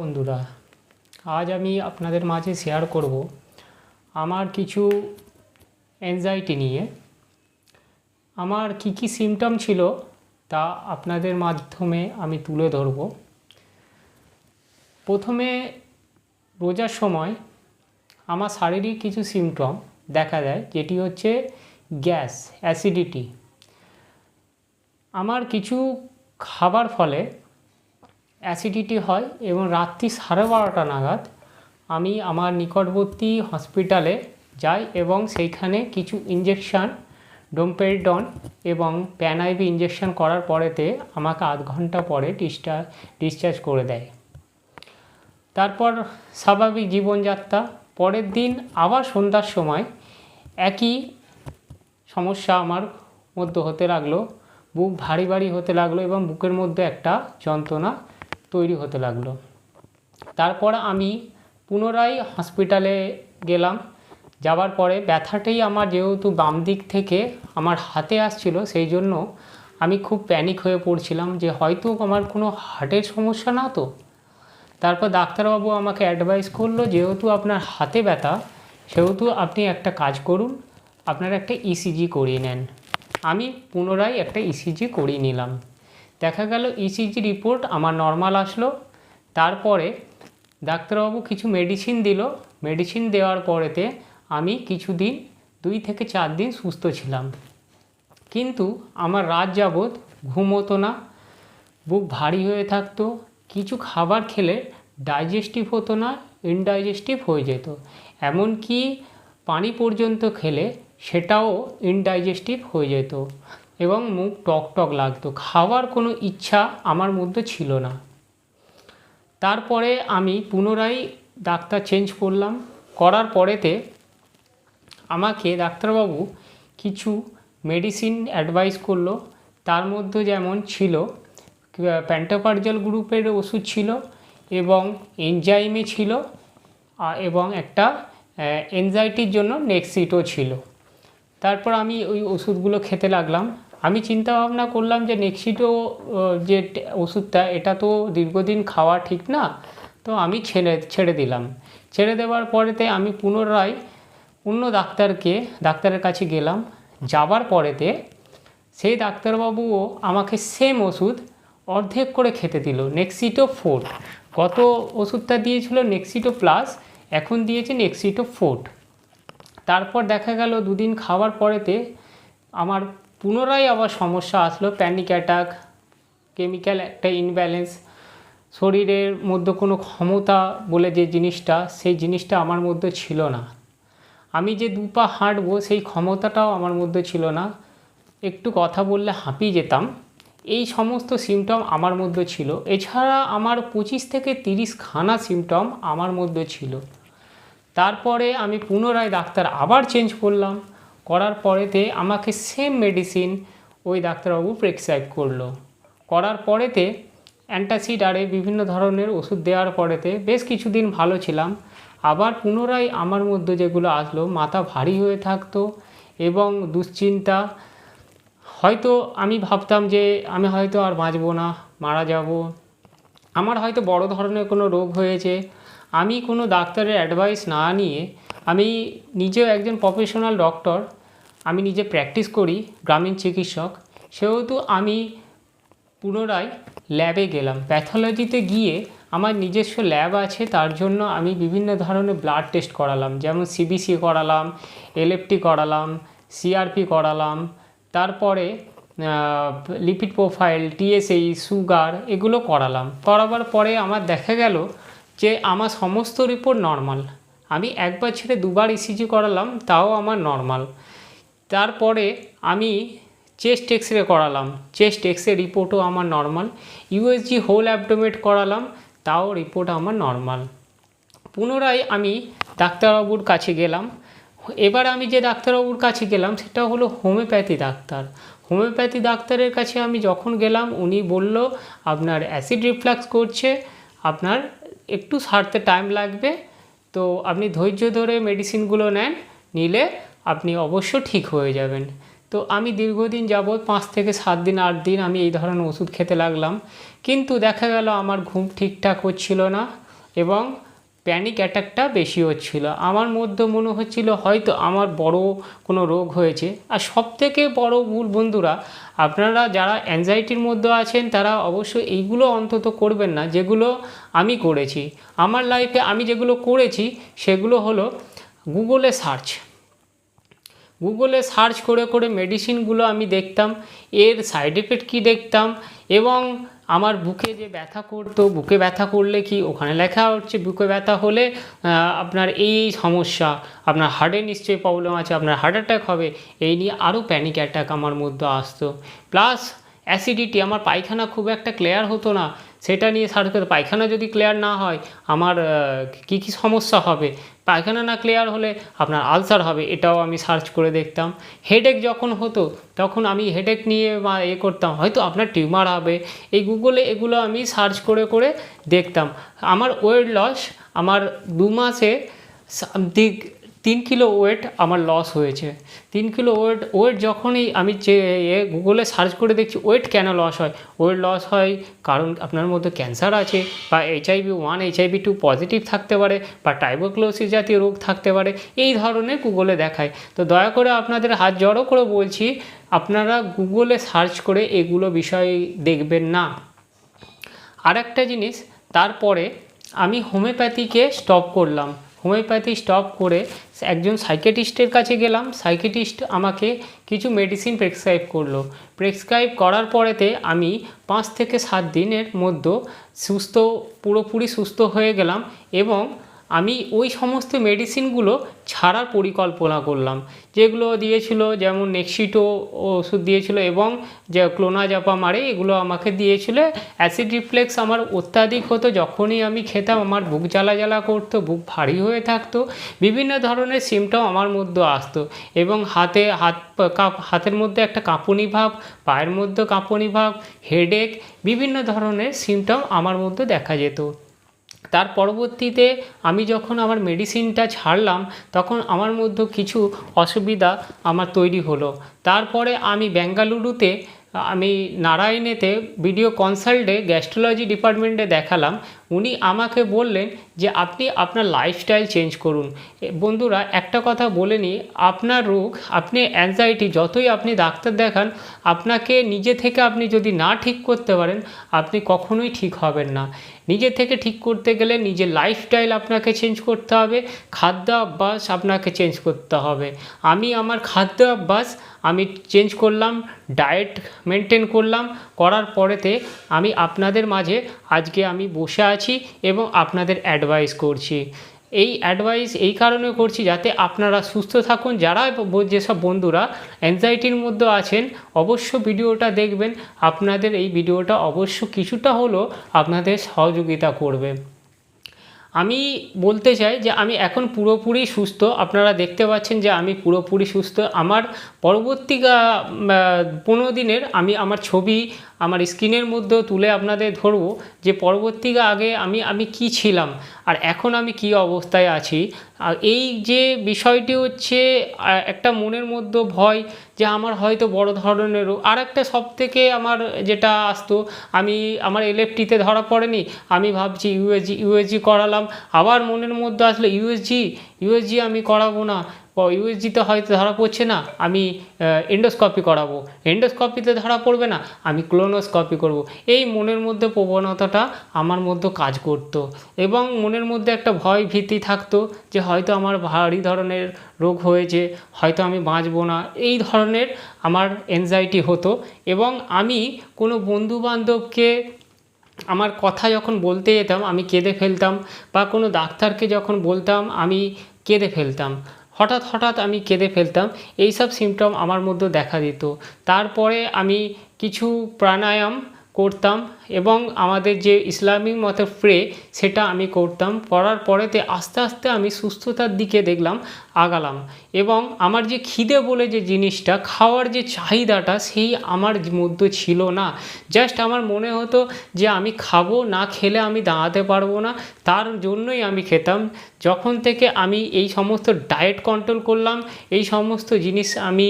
বন্ধুরা, আজ আমি আপনাদের মাঝে শেয়ার করব আমার কিছু অ্যাংজাইটি নিয়ে। আমার কি কি সিমটম ছিল তা আপনাদের মাধ্যমে আমি তুলে ধরব। প্রথমে, রোজার সময় আমার শারীরিক কিছু সিমটম দেখা দেয়, যেটি হচ্ছে গ্যাস অ্যাসিডিটি আমার কিছু খাবার ফলে অ্যাসিডিটি হয় এবং রাত্রি সাড়ে বারোটা নাগাদ আমি আমার নিকটবর্তী হসপিটালে যাই এবং সেইখানে কিছু ইঞ্জেকশান ডোমপেরিডন এবং প্যানাইভি ইঞ্জেকশন করার পরেতে আমাকে আধ ঘণ্টা পরে ডিসচার্জ ডিসচার্জ করে দেয়। তারপর স্বাভাবিক জীবনযাত্রা। পরের দিন আবার সন্ধ্যার সময় একই সমস্যা আমার মধ্যে হতে লাগল। বুক ভারী ভারী হতে লাগল এবং বুকের মধ্যে একটা যন্ত্রণা তৈরি হতে লাগল। তারপর আমি পুনরায় হসপিটালে গেলাম। যাওয়ার পরে ব্যথাটাই আমার যেহেতু বাম দিক থেকে আমার হাতে আসছিল, সেই জন্য আমি খুব প্যানিক হয়ে পড়ছিলাম যে হয়তো আমার কোনো হার্টের সমস্যা না তো? তারপর ডাক্তারবাবু আমাকে অ্যাডভাইস করল, যেহেতু আপনার হাতে ব্যথা, সেহেতু আপনি একটা কাজ করুন, আপনার একটা ইসিজি করিয়ে নেন। আমি পুনরায় একটা ইসিজি করিয়ে নিলাম। দেখা গেল ইসিজি রিপোর্ট আমার নর্মাল আসলো। তারপরে ডাক্তারবাবু কিছু মেডিসিন দিল। মেডিসিন দেওয়ার পরেতে আমি কিছুদিন, দুই থেকে চার দিন সুস্থ ছিলাম। কিন্তু আমার রাত যাবৎ ঘুম হতো না, বুক ভারী হয়ে থাকতো, কিছু খাবার খেলে ডাইজেস্টিভ হতো না ইনডাইজেস্টিভ হয়ে যেত। এমনকি পানি পর্যন্ত খেলে সেটাও ইনডাইজেস্টিভ হয়ে যেত। এবং মুখ টক টক লাগতো। খাওয়ার কোনো ইচ্ছা আমার মধ্যে ছিল না। তারপরে আমি পুনরায় ডাক্তার চেঞ্জ করলাম। করার পরেতে আমাকে ডাক্তারবাবু কিছু মেডিসিন অ্যাডভাইস করল। তার মধ্যে যেমন ছিল প্যান্টোপার্জাল গ্রুপের ওষুধ ছিল এবং এনজাইমে ছিল এবং একটা এনজাইটির জন্য নেক্সিটও ছিল। তারপর আমি ওই ওষুধগুলো খেতে লাগলাম। আমি চিন্তা ভাবনা করলাম যে নেক্সিটো যে ওষুধটা, এটা তো দীর্ঘদিন খাওয়া ঠিক না, তো আমি ছেড়ে ছেড়ে দিলাম। ছেড়ে দেওয়ার পরেতে আমি পুনরায় অন্য ডাক্তারকে, ডাক্তারের কাছে গেলাম। যাবার পরেতে সেই ডাক্তারবাবুও আমাকে সেম ওষুধ অর্ধেক করে খেতে দিল নেক্সিটো ফোর্ট গত ওষুধটা দিয়েছিল নেক্সিটো প্লাস এখন দিয়েছে নেক্সিটো ফোর্ট তারপর দেখা গেল দুদিন খাওয়ার পরেতে আমার পুনরায় আবার সমস্যা আসলো প্যানিক অ্যাটাক কেমিক্যাল একটা ইনব্যালেন্স শরীরের মধ্যে কোনো ক্ষমতা বলে যে জিনিসটা, সেই জিনিসটা আমার মধ্যে ছিল না। আমি যে দু পা হাঁটবো, সেই ক্ষমতাটাও আমার মধ্যে ছিল না। একটু কথা বললে হাঁপিয়ে যেতাম। এই সমস্ত সিমটম আমার মধ্যে ছিল। এছাড়া আমার পঁচিশ থেকে তিরিশ খানা সিমটম আমার মধ্যে ছিল। তারপরে আমি পুনরায় ডাক্তার আবার চেঞ্জ করলাম। করার পরেতে আমাকে সেম মেডিসিন ওই ডাক্তারবাবু প্রেসক্রাইব করল। করার পরেতে অ্যান্টাসিড আরে বিভিন্ন ধরনের ওষুধ দেওয়ার পরেতে বেশ কিছুদিন ভালো ছিলাম। আবার পুনরায় আমার মধ্যে যেগুলো আসলো, মাথা ভারী হয়ে থাকতো এবং দুশ্চিন্তা। হয়তো আমি ভাবতাম যে আমি হয়তো আর বাঁচবো না, মারা যাব। আমার হয়তো বড় ধরনের কোনো রোগ হয়েছে। আমি কোনো ডাক্তারের অ্যাডভাইস না নিয়ে আমি নিজেও একজন প্রফেশনাল ডক্টর আমি নিজে প্র্যাকটিস করি, গ্রামীণ চিকিৎসক। সেহেতু আমি পুনরায় ল্যাবে গেলাম। প্যাথোলজিতে গিয়ে আমার নিজস্ব ল্যাব আছে, তার জন্য আমি বিভিন্ন ধরনের ব্লাড টেস্ট করালাম। যেমন সিবিসি করালাম এলএফটি করালাম সিআরপি করালাম, তারপরে লিপিড প্রোফাইল টিএসএই সুগার এগুলো করালাম। করাবার পরে আমার দেখা গেল যে আমার সমস্ত রিপোর্ট নর্মাল আমি একবার ছেড়ে দুবার ইসিজি করালাম, তাও আমার নর্মাল তারপরে আমি চেস্ট এক্স রে করালাম। চেস্ট এক্স রে রিপোর্টও আমার নর্মাল ইউএসজি হোল অ্যাবডোমেট করালাম, তাও রিপোর্ট আমার নর্মাল পুনরায় আমি ডাক্তারবাবুর কাছে গেলাম। এবার আমি যে ডাক্তারবাবুর কাছে গেলাম, সেটা হলো হোমিওপ্যাথি ডাক্তার। হোমিওপ্যাথি ডাক্তারের কাছে আমি যখন গেলাম, উনি বলল, আপনার অ্যাসিড রিফ্লাক্স করছে, আপনার একটু সারতে টাইম লাগবে, তো আপনি ধৈর্য ধরে মেডিসিনগুলো নেন, নিলে আপনি অবশ্য ঠিক হয়ে যাবেন। তো আমি দীর্ঘদিন যাবৎ পাঁচ থেকে সাত দিন, আট দিন আমি এই ধরনের ওষুধ খেতে লাগলাম। কিন্তু দেখা গেল আমার ঘুম ঠিকঠাক হচ্ছিল না এবং প্যানিক অ্যাটাকটা বেশি হচ্ছিল। আমার মধ্যে মনে হচ্ছিল হয়তো আমার বড় কোনো রোগ হয়েছে। আর সব থেকে বড় ভুল বন্ধুরা, আপনারা যারা অ্যাংজাইটির মধ্যে আছেন, তারা অবশ্যই এইগুলো অন্তত করবেন না, যেগুলো আমি করেছি। আমার লাইফে আমি যেগুলো করেছি, সেগুলো হলো গুগলে সার্চ গুগলে সার্চ করে করে মেডিসিনগুলো আমি দেখতাম। এর সাইড এফেক্ট কী দেখতাম? এবং আমার বুকে যে ব্যথা করতো, বুকে ব্যথা করলে কি ওখানে লেখা হচ্ছে, বুকে ব্যথা হলে আপনার এই সমস্যা, আপনার হার্টে নিশ্চয়ই প্রবলেম আছে, আপনার হার্ট অ্যাটাক হবে, এই নিয়ে আরও প্যানিক অ্যাটাক আমার মধ্যে আসতো। প্লাস অ্যাসিডিটি আমার পায়খানা খুব একটা ক্লিয়ার হতো না, সেটা নিয়ে সার্চ করতে পায়খানা যদি ক্লিয়ার না হয়, আমার কী কী সমস্যা হবে? পায়খানা না ক্লিয়ার হলে আপনার আলসার হবে, এটাও আমি সার্চ করে দেখতাম। হেডেক যখন হতো, তখন আমি হেডেক নিয়ে বা এ করতাম, হয়তো আপনার টিউমার হবে। এই গুগলে এগুলো আমি সার্চ করে করে দেখতাম। আমার ওয়েট লস আমার দু মাসে সামথিং তিন কিলো ওয়েট আমার লস হয়েছে। তিন কিলো ওয়েট ওয়েট যখনই আমি যে গুগলে সার্চ করে দেখছি, ওয়েট কেন লস হয়? ওয়েট লস হয় কারণ আপনার মধ্যে ক্যান্সার আছে বা HIV one HIV two positive থাকতে পারে বা টাইবোক্লোসিস জাতীয় রোগ থাকতে পারে, এই ধরনের গুগলে দেখায়। তো দয়া করে আপনাদের হাত জড়ো করে বলছি, আপনারা গুগলে সার্চ করে এগুলো বিষয় দেখবেন না। আরেকটা জিনিস, তারপরে আমি হোমিওপ্যাথিকে স্টপ করলাম। হোমিওপ্যাথি স্টপ করে একজন সাইকেটিস্টের কাছে গেলাম। সাইকেটিস্ট আমাকে কিছু মেডিসিন প্রেসক্রাইব করল। প্রেসক্রাইব করার পরেতে আমি পাঁচ থেকে সাত দিনের মধ্যে সুস্থ, পুরোপুরি সুস্থ হয়ে গেলাম এবং আমি ওই সমস্ত মেডিসিনগুলো ছাড়ার পরিকল্পনা করলাম। যেগুলো দিয়েছিল যেমন নেক্সিটো ওষুধ দিয়েছিল এবং যে মারে এগুলো আমাকে দিয়েছিল। অ্যাসিড রিফ্লেক্স আমার অত্যাধিক হতো, যখনই আমি খেতাম আমার বুক জ্বালা জ্বালা করতো, বুক ভারী হয়ে থাকতো, বিভিন্ন ধরনের সিমটম আমার মধ্যে আসতো এবং হাতে হাত কাপ, হাতের মধ্যে একটা কাঁপুনি ভাব, পায়ের মধ্যে কাঁপুনি ভাব হেডেক বিভিন্ন ধরনের সিমটম আমার মধ্যে দেখা যেত। তার পরবর্তীতে আমি যখন আমার মেডিসিনটা ছাড়লাম, তখন আমার মধ্যে কিছু অসুবিধা আমার তৈরি হলো। তারপরে আমি বেঙ্গালুরুতে আমি নারায়ণেতে ভিডিও কনসাল্টে গ্যাস্ট্রোলজি ডিপার্টমেন্টে দেখালাম। উনি আমাকে বললেন যে, আপনি আপনার লাইফস্টাইল চেঞ্জ করুন। বন্ধুরা, একটা কথা বলে নিই, আপনার রোগ, আপনি অ্যাংজাইটি যতই আপনি ডাক্তার দেখান, আপনাকে নিজে থেকে আপনি যদি না ঠিক করতে পারেন, আপনি কখনোই ঠিক হবেন না। নিজে থেকে ঠিক করতে গেলে নিজের লাইফস্টাইল আপনাকে চেঞ্জ করতে হবে খাদ্য অভ্যাস আপনাকে চেঞ্জ করতে হবে। আমি আমার খাদ্য অভ্যাস আমি চেঞ্জ করলাম ডায়েট মেনটেন করলাম, করার পরেতে আমি আপনাদের মাঝে আজকে আমি বসে আছি। এবং আপনাদের অ্যাডভাইস করছি। এই অ্যাডভাইস এই কারণে করছি যাতে আপনারা সুস্থ থাকুন। যারা যেসব বন্ধুরা অ্যাংজাইটির মধ্যে আছেন, অবশ্য ভিডিওটা দেখবেন। আপনাদের এই ভিডিওটা অবশ্য কিছুটা হলেও আপনাদের সহযোগিতা করবে। আমি বলতে চাই যে, আমি এখন পুরোপুরি সুস্থ। আপনারা দেখতে পাচ্ছেন যে, আমি পুরোপুরি সুস্থ। আমার পরবর্তী পনেরো দিনের আমি আমার ছবি আমার স্ক্রিনের মধ্যেও তুলে আপনাদের ধরবো যে পরবর্তী আগে আমি আমি কি ছিলাম আর এখন আমি কি অবস্থায় আছি। আর এই যে বিষয়টি হচ্ছে একটা মনের মধ্যে ভয় যে আমার হয়তো বড় ধরনের আর একটা সব থেকে আমার যেটা আসতো, আমি, আমার এলএফটিতে ধরা পড়েনি, আমি ভাবছি ইউএসজি ইউএসজি করালাম, আবার মনের মধ্যে আসলো ইউএসজি ইউএসজি আমি করাবো না ইউএসজিতে হয়তো ধরা পড়ছে না, আমি এন্ডোস্কপি করাবো। এন্ডোস্কপিতে ধরা পড়বে না, আমি ক্লোনোস্কপি করব। এই মনের মধ্যে প্রবণতাটা আমার মধ্যে কাজ করত এবং মনের মধ্যে একটা ভয় ভীতি থাকতো যে হয়তো আমার ভারী ধরনের রোগ হয়েছে, হয়তো আমি বাঁচবো না, এই ধরনের আমার এনজাইটি হতো এবং আমি কোনো বন্ধু বান্ধবকে আমার কথা যখন বলতে যেতাম, আমি কেঁদে ফেলতাম বা কোনো ডাক্তারকে যখন বলতাম, আমি কেঁদে ফেলতাম। হঠাৎ হঠাৎ আমি কেঁদে ফেলতাম। এই সব সিমটম আমার মধ্যে দেখা দিত। তারপরে আমি কিছু প্রাণায়াম করতাম এবং আমাদের যে ইসলামিক মতে প্রে সেটা আমি করতাম। করার পরেতে আস্তে আস্তে আমি সুস্থতার দিকে দেখলাম, আগালাম। এবং আমার যে খিদে বলে যে জিনিসটা, খাওয়ার যে চাহিদাটা, সেই আমার মধ্যে ছিল না। জাস্ট আমার মনে হতো যে আমি খাব, না খেলে আমি দাঁড়াতে পারব না। তার জন্যই আমি খেতাম। যখন থেকে আমি এই সমস্ত ডায়েট কন্ট্রোল করলাম, এই সমস্ত জিনিস আমি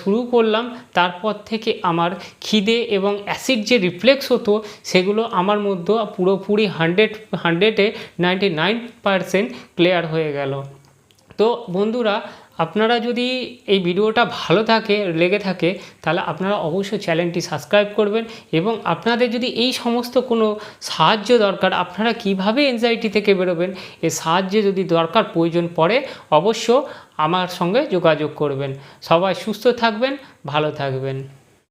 শুরু করলাম, তারপর থেকে আমার খিদে এবং অ্যাসিড যে রিফ্লেক্স হতো, সেগুলো আমার মধ্যে পুরোপুরি হান্ড্রেড হান্ড্রেডে নাইনটি নাইন পারসেন্ট ক্লিয়ার হয়ে গেল। তো বন্ধুরা, আপনারা যদি এই ভিডিওটা ভালো থাকে, লেগে থাকে, তাহলে আপনারা অবশ্যই চ্যানেলটি সাবস্ক্রাইব করবেন এবং আপনাদের যদি এই সমস্ত কোনো সাহায্য দরকার, আপনারা কীভাবে এনজাইটি থেকে বেরোবেন এই সাহায্য যদি দরকার প্রয়োজন পড়ে অবশ্য আমার সঙ্গে যোগাযোগ করবেন। সবাই সুস্থ থাকবেন, ভালো থাকবেন।